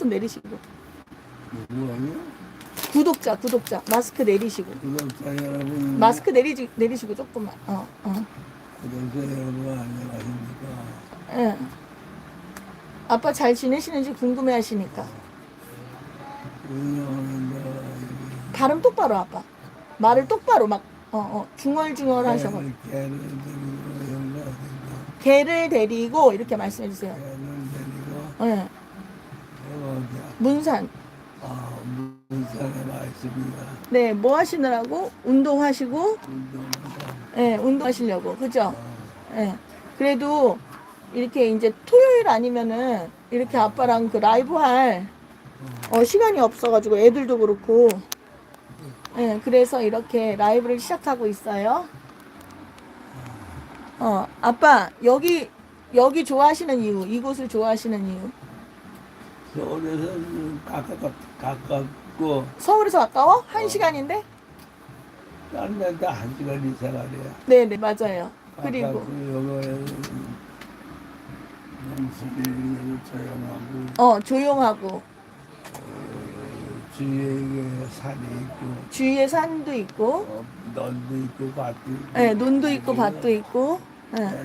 좀 내리시고. 누구 아니야? 구독자, 구독자. 마스크 내리시고. 구독자 여러분. 마스크 내리지, 내리시고 조금만. 어, 어. 구독자 여러분 안녕하십니까? 예. 아빠 잘 지내시는지 궁금해 하시니까. 운영하는데 발음 똑바로 아빠. 말을 똑바로 막, 어, 어, 중얼중얼 하셔서. 개를 데리고 개를 데리고 이렇게 말씀해 주세요. 개를 데리고 예. 어디 문산. 아 문산에 와 있습니다. 네, 뭐 하시느라고? 운동하시고, 운동하다. 예, 운동하시려고. 그죠? 예. 그래도 이렇게 이제 토요일 아니면은 이렇게 아빠랑 그 라이브 할 어, 시간이 없어가지고 애들도 그렇고. 예, 그래서 이렇게 라이브를 시작하고 있어요. 어, 아빠, 여기, 여기 좋아하시는 이유, 이곳을 좋아하시는 이유. 서울에서 가깝 가깝고 서울에서 가까워? 한 시간인데? 다른 데한테 한 시간 이상 아니야. 네네, 맞아요. 그리고, 조용하고 어, 조용하고, 주위에 산이 있고 주위에 산도 있고, 어, 논도 있고 밭도 있고 예, 논도 있고, 밭도 있고, 예.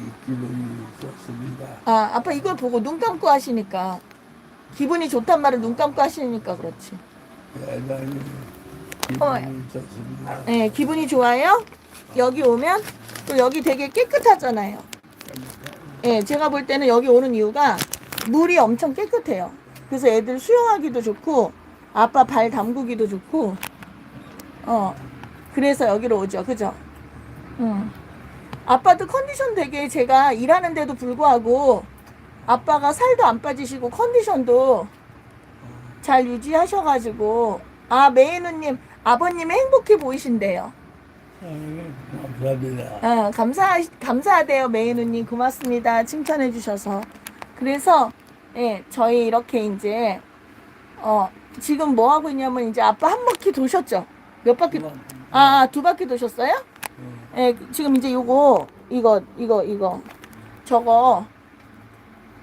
대단히 이 기분이 좋습니다. 아, 아빠 이걸 보고 눈 감고 하시니까 기분이 좋단 말을 눈 감고 하시니까 그렇지. 대단히 어. 기분이 좋습니다. 예, 기분이 좋아요? 여기 오면 또 여기 되게 깨끗하잖아요. 예, 제가 볼 때는 여기 오는 이유가 물이 엄청 깨끗해요. 그래서 애들 수영하기도 좋고 아빠 발 담그기도 좋고 어 그래서 여기로 오죠, 그죠? 음. 아빠도 컨디션 되게 제가 일하는데도 불구하고 아빠가 살도 안 빠지시고 컨디션도 잘 유지하셔가지고 아 메이누님 아버님이 행복해 보이신대요. 아, 감사합니다. 어, 감사 감사하대요 메이누님 고맙습니다 칭찬해 주셔서 그래서 예 저희 이렇게 이제 어 지금 뭐 하고 있냐면 이제 아빠 한 바퀴 도셨죠 몇 바퀴 아 두 바퀴 도셨어요? 예 지금 이제 요거 이거 이거 이거 저거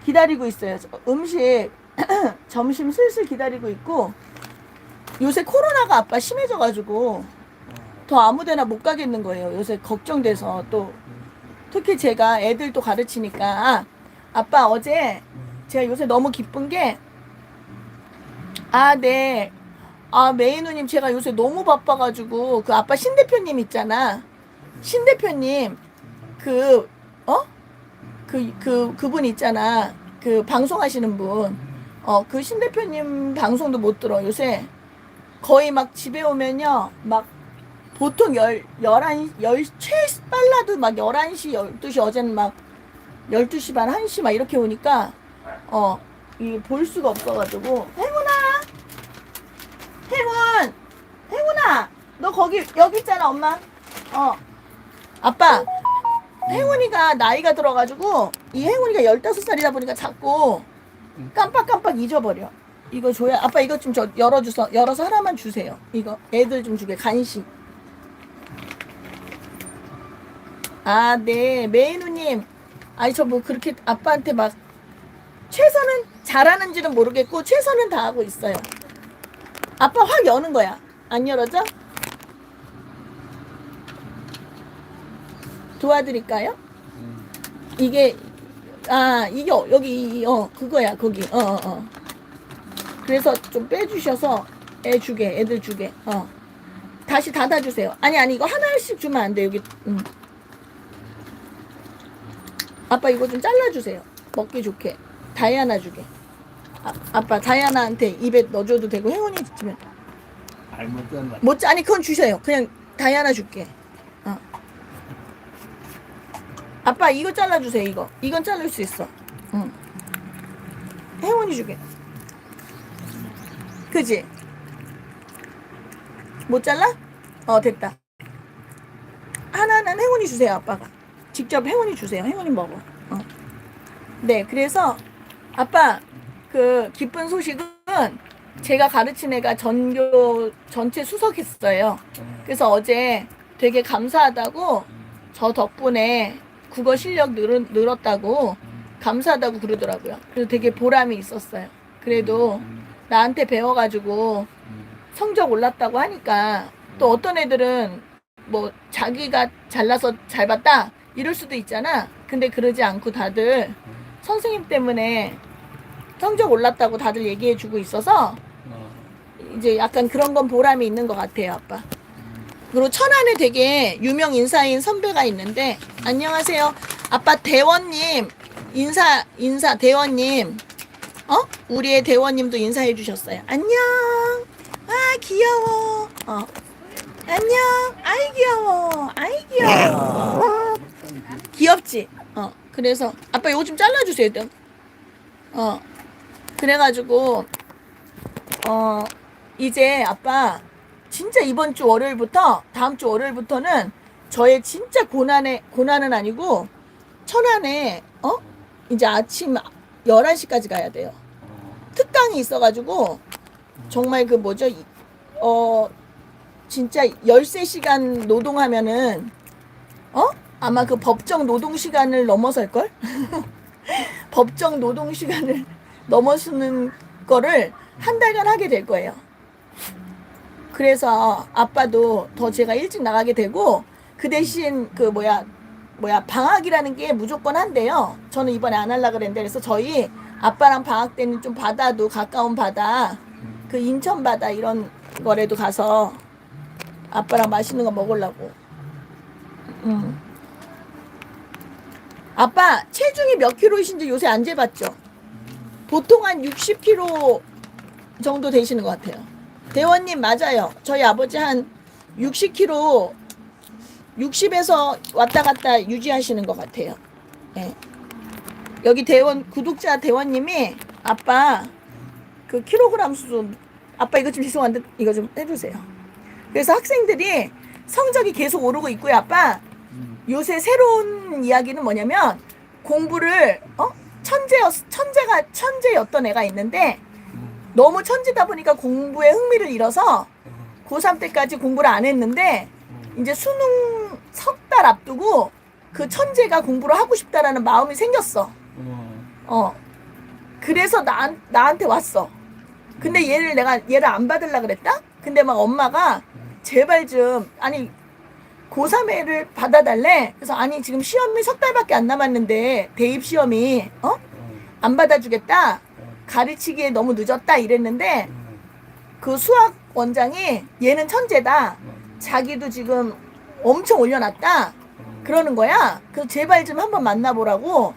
기다리고 있어요 저 음식 점심 슬슬 기다리고 있고 요새 코로나가 아빠 심해져 가지고 더 아무데나 못 가겠는 거예요. 요새 걱정돼서 또 특히 제가 애들 또 가르치니까 아, 아빠 어제 제가 요새 너무 기쁜 게 아, 네. 아, 메이 누님 제가 요새 너무 바빠 가지고 그 아빠 신 대표님 있잖아. 신 대표님 그 어? 그, 그, 그분 있잖아. 그 방송하시는 분. 어, 그 신 대표님 방송도 못 들어. 요새 거의 막 집에 오면요. 막 보통 열, 열한, 열, 최 빨라도 막 11시, 12시, 어제는 막 12시 반, 1시 막 이렇게 오니까, 어, 이 볼 수가 없어가지고, 행운아! 행운! 행운아! 너 거기, 여기 있잖아, 엄마. 어. 아빠, 행운이가 나이가 들어가지고, 이 행운이가 15살이다 보니까 자꾸 깜빡깜빡 잊어버려. 이거 줘야, 아빠 이거 좀 저 열어줘서, 열어서 하나만 주세요. 이거, 애들 좀 주게, 간식. 아, 네. 메이누님. 아니, 저 뭐 그렇게 아빠한테 막 최선은 잘하는지는 모르겠고, 최선은 다하고 있어요. 아빠 확 여는 거야. 안 열어져? 도와드릴까요? 이게, 아, 이게, 어- 여기, 이- 어, 그거야, 거기. 어, 어, 어. 그래서 좀 빼주셔서 애 주게, 애들 주게. 어. 다시 닫아주세요. 아니, 아니, 이거 하나씩 주면 안 돼, 여기. 음. 아빠 이거 좀 잘라주세요. 먹기 좋게. 다이아나 주게. 아, 아빠 다이아나한테 입에 넣어줘도 되고 행운이 주면 잘라. 못 자- 아니 그건 주세요. 그냥 다이아나 줄게. 어. 아빠 이거 잘라주세요. 이거 이건 자를 수 있어. 응. 행운이 주게. 그지? 못 잘라? 어 됐다. 하나는 행운이 주세요. 아빠가 직접 행운이 주세요. 행운이 먹어. 어. 네 그래서 아빠 그 기쁜 소식은 제가 가르친 애가 전교 전체 수석했어요. 그래서 어제 되게 감사하다고 저 덕분에 국어 실력 늘, 늘었다고 감사하다고 그러더라고요. 그래서 되게 보람이 있었어요. 그래도 음, 나한테 배워가지고 음, 성적 올랐다고 하니까 또 어떤 애들은 뭐 자기가 잘나서 잘 봤다 이럴 수도 있잖아. 근데 그러지 않고 다들 선생님 때문에 성적 올랐다고 다들 얘기해주고 있어서 어, 이제 약간 그런 건 보람이 있는 것 같아요, 아빠. 그리고 천안에 되게 유명 인사인 선배가 있는데 안녕하세요, 아빠 대원님 인사 인사 대원님 어 우리의 대원님도 인사해 주셨어요. 안녕. 아 귀여워. 어 안녕. 아이 귀여워. 아이 귀여워. 귀엽지. 어 그래서 아빠 이거 좀 잘라주세요, 좀. 어 그래가지고 어 이제 아빠 진짜 이번 주 월요일부터 다음 주 월요일부터는 저의 진짜 고난의 고난은 아니고 천안에 어 이제 아침 11시까지 가야 돼요. 특강이 있어가지고 정말 그 뭐죠 이- 어 진짜 13시간 노동하면은 어 아마 그 법정 노동 시간을 넘어설 걸 법정 노동 시간을 넘어서는 거를 한 달간 하게 될 거예요. 그래서 아빠도 더 제가 일찍 나가게 되고 그 대신 그 뭐야 뭐야 방학이라는 게 무조건 한대요. 저는 이번에 안 하려 그랬는데 그래서 저희 아빠랑 방학 때는 좀 바다도 가까운 바다 그 인천 바다 이런 거래도 가서 아빠랑 맛있는 거 먹으려고. 음. 아빠 체중이 몇 킬로이신지 요새 안 재봤죠? 보통 한 60kg 정도 되시는 것 같아요. 대원님 맞아요. 저희 아버지 한 60kg 60에서 왔다 갔다 유지하시는 것 같아요. 예. 여기 대원 구독자 대원님이 아빠 그 킬로그램 수 아빠 이거 좀 죄송한데 이거 좀 해주세요. 그래서 학생들이 성적이 계속 오르고 있고요, 아빠. 음, 요새 새로운 이야기는 뭐냐면 공부를 어 천재였 천재가 천재였던 애가 있는데 음, 너무 천재다 보니까 공부에 흥미를 잃어서 고3 때까지 공부를 안 했는데 음, 이제 수능 석 달 앞두고 그 천재가 공부를 하고 싶다라는 마음이 생겼어. 어, 어. 그래서 나, 나한테 왔어. 근데 얘를 내가 얘를 안 받으려 그랬다? 근데 막 엄마가 제발 좀 아니 고3 애를 받아달래. 그래서 아니 지금 시험이 석 달밖에 안 남았는데 대입 시험이 어? 어, 안 받아주겠다. 가르치기에 너무 늦었다 이랬는데 어, 그 수학 원장이 얘는 천재다. 어, 자기도 지금 엄청 올려놨다. 어, 그러는 거야. 그래서 제발 좀 한번 만나보라고 어,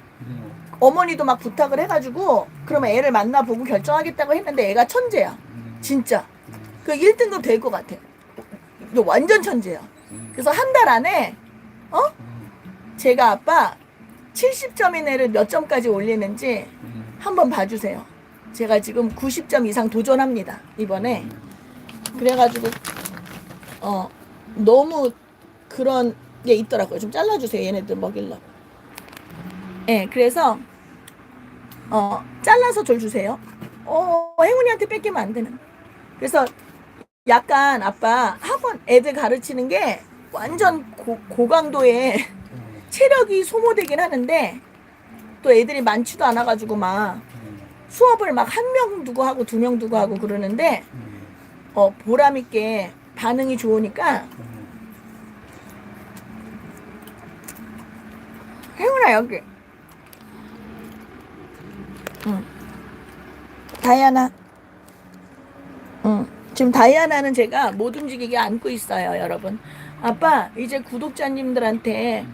어머니도 막 부탁을 해가지고 그러면 애를 만나보고 결정하겠다고 했는데 애가 천재야. 음, 진짜. 음, 그 1등급 될 것 같아. 이거 완전 천재야. 음, 그래서 한 달 안에 어? 음, 제가 아빠 70점인 애를 몇 점까지 올리는지 음, 한번 봐주세요. 제가 지금 90점 이상 도전합니다. 이번에. 그래가지고 어 너무 그런 게 있더라고요. 좀 잘라주세요. 얘네들 먹이려고. 예, 그래서 어 잘라서 줄 주세요. 어 행운이한테 뺏기면 안 되는. 그래서 약간 아빠 학원 애들 가르치는 게 완전 고, 고강도의 어, 체력이 소모되긴 하는데 또 애들이 많지도 않아가지고 막 음, 수업을 막 한 명 두고 하고 두 명 두고 하고 그러는데 음, 어 보람 있게 반응이 좋으니까 음. 혜훈아 여기? 응. 다이아나. 응. 지금 다이아나는 제가 못 움직이게 안고 있어요 여러분. 아빠 이제 구독자님들한테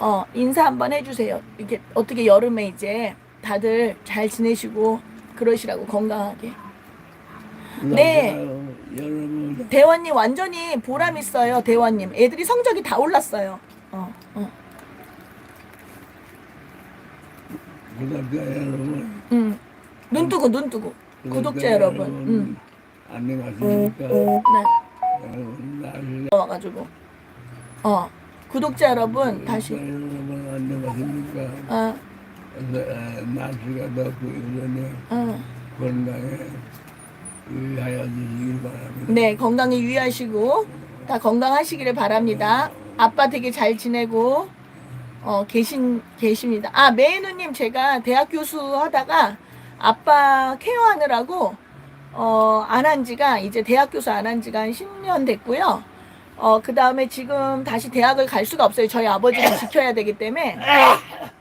어 인사 한번 해주세요. 이게 어떻게 여름에 이제 다들 잘 지내시고 그러시라고 건강하게. 네. 나도 여러분. 대원님 완전히 보람 있어요 대원님. 애들이 성적이 다 올랐어요. 어, 어. 구독자 여러분. 응. 눈 뜨고 눈 뜨고. 구독자 여러분. 응. 안녕하십니까? 네. 여러분 날씨가 와가지고. 어. 구독자 여러분 다시. 여러분 안녕하십니까? 어, 그래서, 에, 날씨가 덥고 이러니 어. 건강에 유의하여 주시길 바랍니다 네 건강에 유의하시고 다 건강하시기를 바랍니다 아빠 되게 잘 지내고 어, 계신, 계십니다. 아, 메이누님, 제가 대학 교수 하다가 아빠 케어하느라고, 어, 안 한 지가, 이제 대학 교수 안 한 지가 한 10년 됐고요. 어, 그 다음에 지금 다시 대학을 갈 수가 없어요. 저희 아버지를 지켜야 되기 때문에.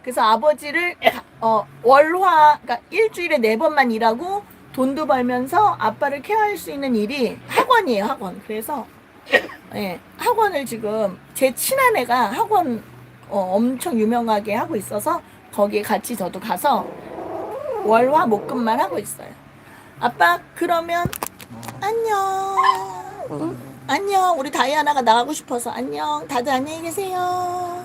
그래서 아버지를, 가- 어, 월화, 그러니까 일주일에 네 번만 일하고 돈도 벌면서 아빠를 케어할 수 있는 일이 학원이에요, 학원. 그래서, 예, 학원을 지금 제 친한 애가 학원 어, 엄청 유명하게 하고 있어서 거기에 같이 저도 가서 월화 목금만 하고 있어요. 아빠 그러면 안녕. 응? 안녕. 우리 다이아나가 나가고 싶어서 안녕. 다들 안녕히 계세요.